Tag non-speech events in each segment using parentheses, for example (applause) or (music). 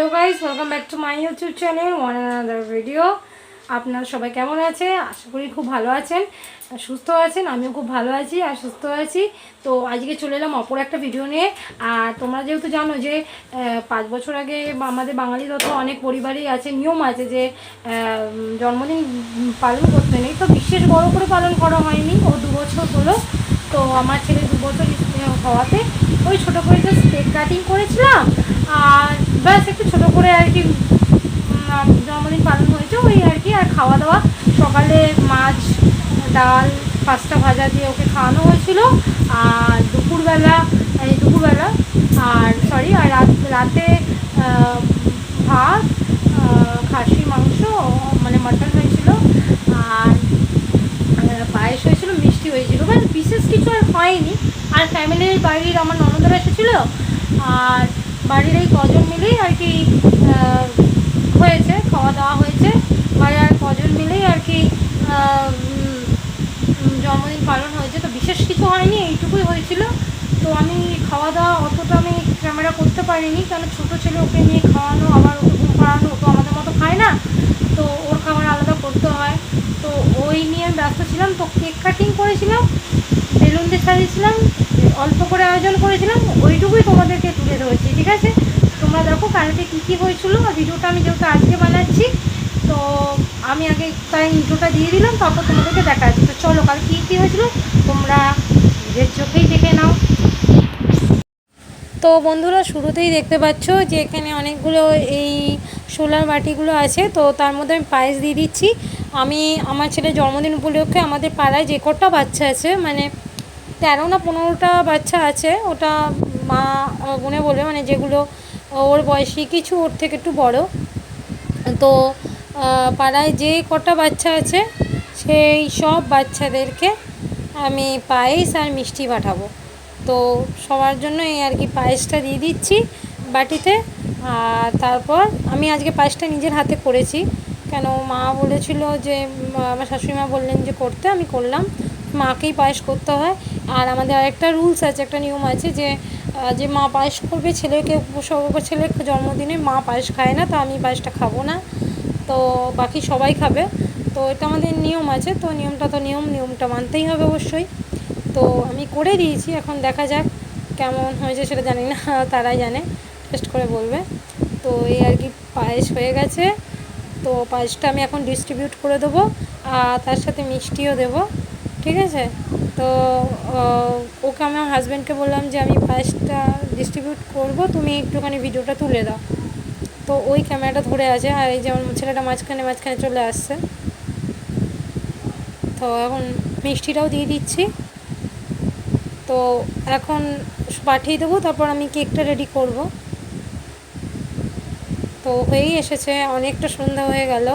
Hello guys welcome back to my YouTube channel one another video আপনারা সবাই কেমন আছে আশা করি খুব ভালো আছেন সুস্থ আছেন, আমিও খুব ভালো আছি আর সুস্থ আছি। তো আজকে চলে এলাম অপর একটা ভিডিও নিয়ে। আর তোমরা যেহেতু জানো যে পাঁচ বছর আগে আমাদের বাঙালির তো অনেক পরিবারই আছে, নিয়ম আছে যে জন্মদিন পালন করতে নেই। তো বিশেষ বড় করে পালন করা হয়নি, ও দু বছর হলো। তো আমার ছেলে দু বছর হওয়াতে ওই ছোটো করে জাস্ট কেক কাটিং করেছিলাম। আর ব্যাস, একটু ছোটো করে আর কি জন্মদিন পালন হয়েছে, ওই আর কি, আর খাওয়া দাওয়া সকালে মাছ, ডাল, পাঁচটা ভাজা দিয়ে ওকে খাওয়ানো হয়েছিল। আর দুপুরবেলা, এই দুপুরবেলা, আর সরি আর রাত ভাত খাসির মাংস মানে মাটন হয়েছিল। আর পায়েস হয়েছিল, মিষ্টি হয়েছিল। মানে বিশেষ কিছু আর হয়নি। আর ফ্যামিলির বাড়ির আমার ননদরা এসেছিল। আর বাড়ির এই কজন মিলেই আর কি হয়েছে, খাওয়া দাওয়া হয়েছে। বাড়ির আর কজন মিলেই আর কি জন্মদিন পালন হয়েছে। তো বিশেষ কিছু হয়নি, এইটুকুই হয়েছিল। তো আমি খাওয়া দাওয়া অতটা আমি ক্যামেরা করতে পারিনি কারণ ছোটো ছেলে ওকে নিয়ে খাওয়ানো, আবার ওকে ঘুম পাড়ানো, ও তো আমাদের মতো খায় না। তো ওর খাবার আলাদা করতে হয়। তো ওই নিয়ে আমি ব্যস্ত ছিলাম। তো কেক কাটিং করেছিলাম। সাজিয়েছিলাম অল্প করে আয়োজন করেছিলাম, ওইটুকুই তোমাদেরকে তুলে ধরেছি, ঠিক আছে? তোমরা দেখো কালকে কী কী হয়েছিল ভিডিওটা আমি যেহেতু আজকে বানাচ্ছি, তো আমি আগে তাই ইন্ট্রোটা দিয়ে দিলাম, তারপর তোমাদেরকে দেখা যাচ্ছে তো চলো, কাল কী কী হয়েছিল, তোমরা নিজের চোখেই দেখে নাও। তো বন্ধুরা, শুরুতেই দেখতে পাচ্ছ যে এখানে অনেকগুলো এই সোলার বাটিগুলো আছে, তো তার মধ্যে আমি পায়েস দিয়ে দিচ্ছি। আমি, আমার ছেলের জন্মদিন উপলক্ষে আমাদের পাড়ায় যে কটা বাচ্চা আছে মানে তেরো না পনেরোটা বাচ্চা আছে, ওটা মা গুনে বলবে মানে যেগুলো ওর বয়সী, কিছু ওর থেকে একটু বড়। তো পাড়ায় যে কটা বাচ্চা আছে, সেই সব বাচ্চাদেরকে আমি পায়েস আর মিষ্টি পাঠাবো। তো সবার জন্য এই আর কি পায়েসটা দিয়ে দিচ্ছি বাটিতে, আর তারপর আমি আজকে পায়েসটা নিজের হাতে করেছি। কেন মা বলেছিল যে আমার শাশুড়ি মা বললেন যে, করতে। আমি করলাম। মাকেই পায়েস করতে হয়। আর আমাদের আরেকটা রুলস আছে, একটা নিয়ম আছে যে যে মা পায়েস করবে, ছেলেকে ছেলের জন্মদিনে মা পায়েস খায় না, তো আমি পায়েসটা খাব না। তো বাকি সবাই খাবে। তো এটা আমাদের নিয়ম আছে, তো নিয়মটা তো নিয়ম, নিয়মটা মানতেই হবে অবশ্যই। তো আমি করে দিয়েছি, এখন দেখা যাক কেমন হয়েছে সেটা জানি না, (laughs) তারাই জানে টেস্ট করে বলবে। তো এই আর কি পায়েস হয়ে গেছে। তো পায়েসটা আমি এখন ডিস্ট্রিবিউট করে দেবো, আর তার সাথে মিষ্টিও দেবো। ঠিক আছে? তো ওকে আমার হাজব্যান্ডকে বললাম যে আমি পায়েসটা ডিস্ট্রিবিউট করব, তুমি একটুখানি ভিডিওটা তুলে দাও। তো ওই ক্যামেরাটা ধরে আছে, আর এই যেমন ছেলেটা মাঝখানে মাঝখানে চলে আসছে। তো এখন মিষ্টিটাও দিয়ে দিচ্ছি। তো এখন পাঠিয়ে দেবো, তারপর আমি কেকটা রেডি করব। তো হয়েই এসেছে, অনেকটা সন্ধ্যা হয়ে গেল।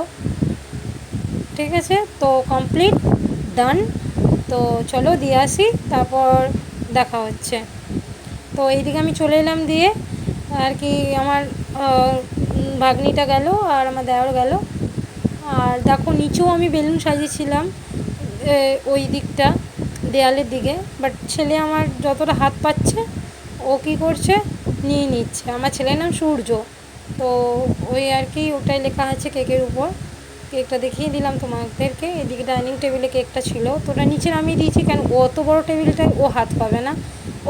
ঠিক আছে? তো কমপ্লিট ডান তো চলো দিয়ে আসি, তারপর দেখা হচ্ছে। তো এইদিকে আমি চলে এলাম দিয়ে, আর কি আমার ভাগ্নিটা গেল আর আমার দেওয়ার গেল। আর দেখো নিচেও আমি বেলুন সাজিয়েছিলাম ওই দিকটা, দেয়ালের দিকে। বাট ছেলে আমার যতটা হাত পাচ্ছে, ও কী করছে, নিয়ে নিচ্ছে। আমার ছেলের নাম সূর্য। তো ওই আর কি ওটাই লেখা আছে কেকের উপর। কেকটা দেখিয়ে দিলাম তোমাদেরকে। এদিকে ডাইনিং টেবিলে কেকটা ছিল। তো ওটা নিচে নামিয়ে দিয়েছি কেন? অত বড় টেবিলটায় ও হাত পাবে না।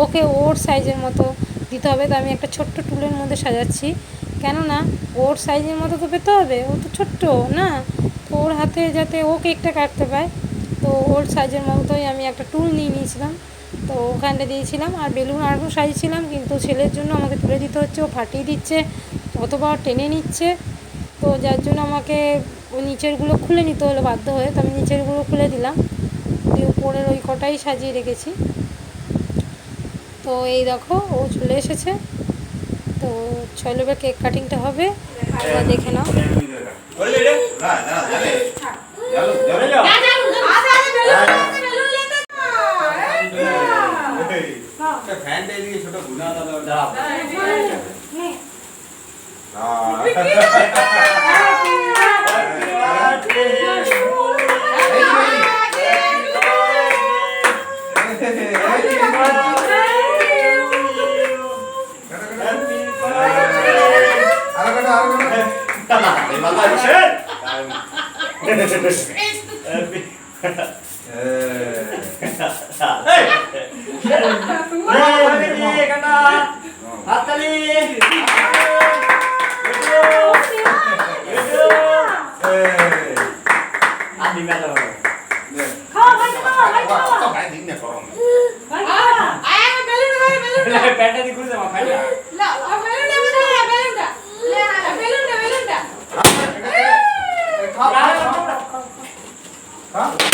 ওকে ওর সাইজের মতো দিতে হবে। তো আমি একটা ছোট্ট টুলের মধ্যে সাজাচ্ছি। কেননা ওর সাইজের মতো তো পেতে হবে। ও তো ছোট্ট, না? তো ওর হাতে যাতে ও কেকটা কাটতে পায়, তো ওর সাইজের মতোই আমি একটা টুল নিয়ে নিয়েছিলাম। তো ওখানটা দিয়েছিলাম। আর বেলুন আরও সাজিয়েছিলাম। কিন্তু ছেলের জন্য আমাকে তুলে দিতে হচ্ছে। ও ফাটিয়ে দিচ্ছে। অতবার টেনে নিচ্ছে। তো যার জন্য আমাকে ওই নিচেরগুলো খুলে নিতে হলো বাধ্য হয়ে, তো আমি নিচেরগুলো খুলে দিলাম। দিয়ে উপরের ওই কটাই সাজিয়ে রেখেছি। তো এই দেখো, ও চলে এসেছে। তো চলো এবার কেক কাটিংটা হবে। দেখে নাও। খাওয়া ভাই খাওয়া ভাই খাওয়া ভাই খাওয়া 자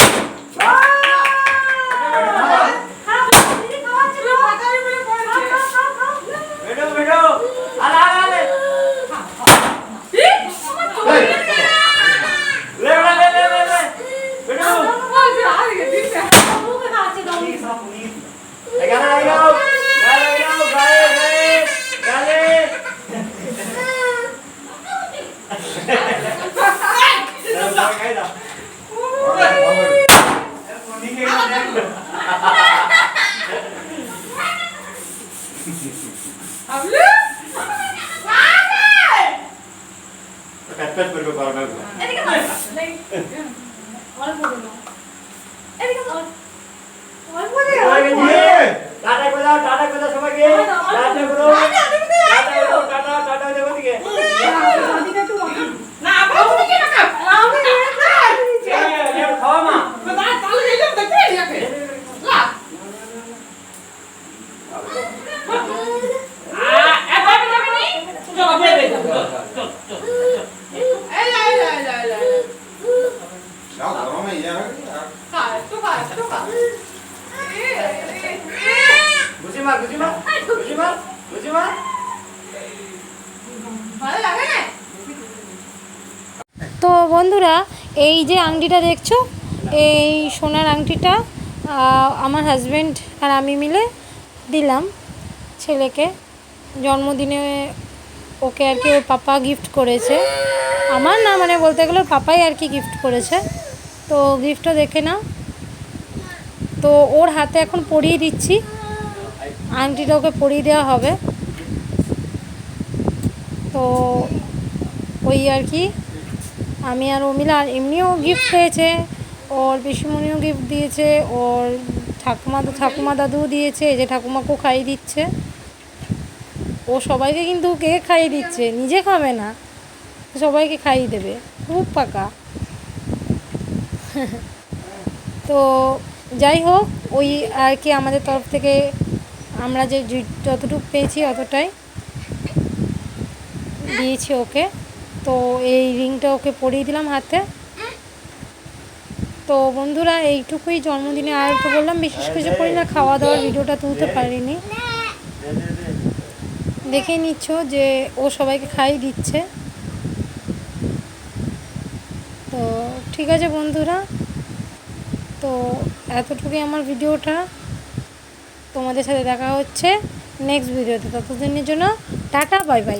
বুঝি মা বুঝি মা বুঝি মা বুঝি মা তো বন্ধুরা এই যে আংটিটা দেখছ এই সোনার আংটিটা আমার হাজব্যান্ড আর আমি মিলে দিলাম ছেলেকে। জন্মদিনে ওকে আর কি ওর পাপা গিফট করেছে। আমার না মানে বলতে গেলে পাপাই আর কি গিফট করেছে। তো গিফটটা দেখে নাও। তো ওর হাতে এখন পরিয়ে দিচ্ছি। আংটিটা ওকে পরিয়ে দেওয়া হবে। তো ওই আর কি, আমি আর ও মিলে আর এমনিও গিফট পেয়েছে, ওর পিসিমণিও গিফট দিয়েছে, ওর ঠাকুমা ঠাকুমা দাদুও দিয়েছে, এই যে ঠাকুমাকেও খাইয়ে দিচ্ছে। ও সবাইকে কিন্তু কেক খাইয়ে দিচ্ছে? নিজে খাবে না। সবাইকে খাইয়ে দেবে। খুব পাকা। (laughs) তো যাই হোক, ওই আর কি আমাদের তরফ থেকে আমরা যে যতটুকু পেয়েছি অতটাই দিয়েছি ওকে। তো এই রিংটা ওকে পরিয়ে দিলাম হাতে। তো বন্ধুরা, এইটুকুই জন্মদিনে আর তো বললাম, বিশেষ কিছু করি না খাওয়া দাওয়ার ভিডিওটা তুলতে পারিনি। দেখে নিচ্ছ যে ও সবাইকে খাই দিচ্ছে। তো ঠিক আছে বন্ধুরা। তো এতটুকুই আমার ভিডিওটা। তোমাদের সাথে দেখা হচ্ছে নেক্সট ভিডিওতে ততদিনের জন্য টাটা বাই বাই